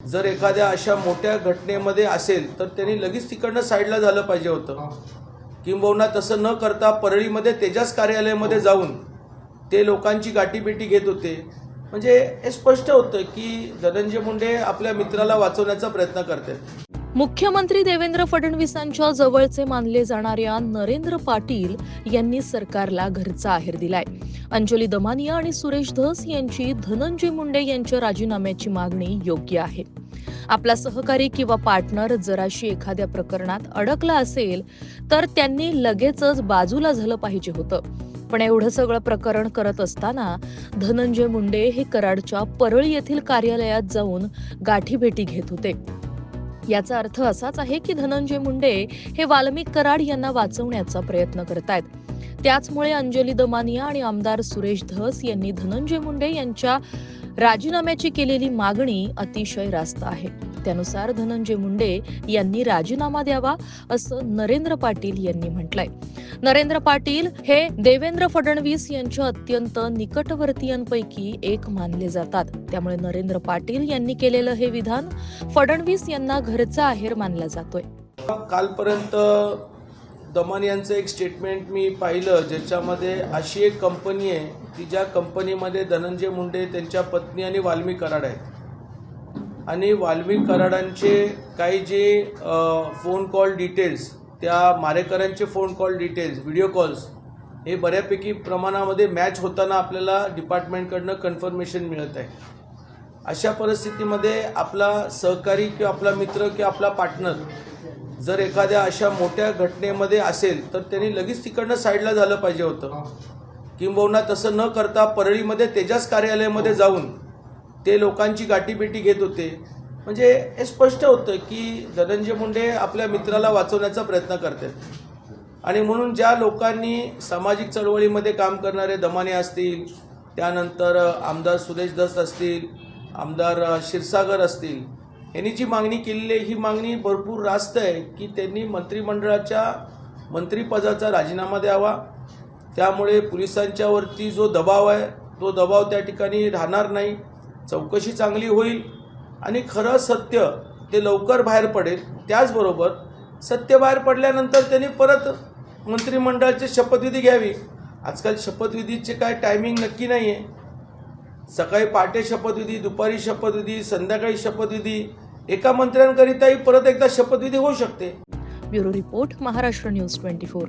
जर एखाद्या अशा मोठ्या घटनेमध्ये असेल तर त्यांनी लगेच तिकडनं साईडला झालं पाहिजे होतं. किंबहुना तसं न करता परळीमध्ये तेजास कार्यालयामध्ये जाऊन ते लोकांची गाठीभेटी घेत होते. म्हणजे हे स्पष्ट होतं की धनंजय मुंडे आपल्या मित्राला वाचवण्याचा प्रयत्न करतात. मुख्यमंत्री देवेंद्र फडणवीसांच्या जवळचे मानले जाणाऱ्या नरेंद्र पाटील यांनी सरकारला घरचा आहेर दिलाय. अंजली दमानिया आणि सुरेश धस यांची धनंजय मुंडे यांच्या राजीनाम्याची मागणी योग्य आहे. आपला सहकारी किंवा पार्टनर जराशी एखाद्या प्रकरणात अडकला असेल तर त्यांनी लगेचच बाजूला झालं पाहिजे होतं. पण एवढं सगळं प्रकरण करत असताना धनंजय मुंडे हे कराडच्या परळी येथील कार्यालयात जाऊन गाठीभेटी घेत होते. याचा अर्थ असाच आहे की धनंजय मुंडे हे वाल्मिक कराड यांना वाचवण्याचा प्रयत्न करतायत. त्याचमुळे अंजली दमानिया आणि आमदार सुरेश धस यांनी धनंजय मुंडे यांच्या राजीनाम्याची केलेली मागणी अतिशय रास्त आहे. त्यानुसार धनंजय मुंडे यांनी राजीनामा द्यावा असं नरेंद्र पाटील यांनी म्हटलंय. नरेंद्र पाटील हे देवेंद्र फडणवीस यांच्या अत्यंत निकटवर्तीयांपैकी एक मानले जातात. त्यामुळे नरेंद्र पाटील यांनी केलेलं हे विधान फडणवीस यांना घरचा आहेर मानला जातोय. कालपर्यंत दमन यांचं एक स्टेटमेंट मी पाहिलं ज्याच्यामध्ये अशी एक कंपनी आहे की ज्या कंपनीमध्ये धनंजय मुंडे त्यांच्या पत्नी आणि वाल्मी कराड आहेत. आणि वाल्मिक कराडांचे काही जे फोन कॉल डिटेल्स त्या मारेकरांचे phone call details video calls हे बऱ्यापैकी प्रमाणामध्ये मॅच होताना आपल्याला डिपार्टमेंटकडनं कन्फर्मेशन मिळत आहे. अशा परिस्थितीमध्ये आपला सहकारी किंवा आपला मित्र किंवा आपला पार्टनर जर एखाद्या अशा मोठ्या घटनेमध्ये असेल तर त्यांनी लगेच तिकडनं साईडला झालं पाहिजे होतं. किंबहुना तसं न करता परळीमध्ये तेजाच कार्यालयामध्ये जाऊन ते लोकांची गाठीभेटी घेत होते. म्हणजे हे स्पष्ट होतं की धनंजय मुंडे आपल्या मित्राला वाचवण्याचा प्रयत्न करतात. आणि म्हणून ज्या लोकांनी सामाजिक चळवळीमध्ये काम करणारे दमाने असतील त्यानंतर आमदार सुरेश दस असतील आमदार क्षीरसागर असतील यांनी जी मागणी केलेली आहे ही मागणी भरपूर रास्त आहे की त्यांनी मंत्रिमंडळाच्या मंत्रिपदाचा राजीनामा द्यावा. त्यामुळे पोलिसांच्यावरती जो दबाव आहे तो दबाव त्या ठिकाणी राहणार नाही. चौकशी चांगली होईल आणि खरं सत्य ते लवकर बाहेर पडेल. त्याचबरोबर सत्य बाहेर पडल्यानंतर त्यांनी परत मंत्रिमंडळाची शपथविधी घ्यावी. आजकाल शपथविधीचे काय टायमिंग नक्की नाही आहे सकाळी पहाटे शपथविधी दुपारी शपथविधी संध्याकाळी शपथविधी एका मंत्र्यांकरिताही परत एकदा शपथविधी होऊ शकते. Bureau report Maharashtra news twenty four.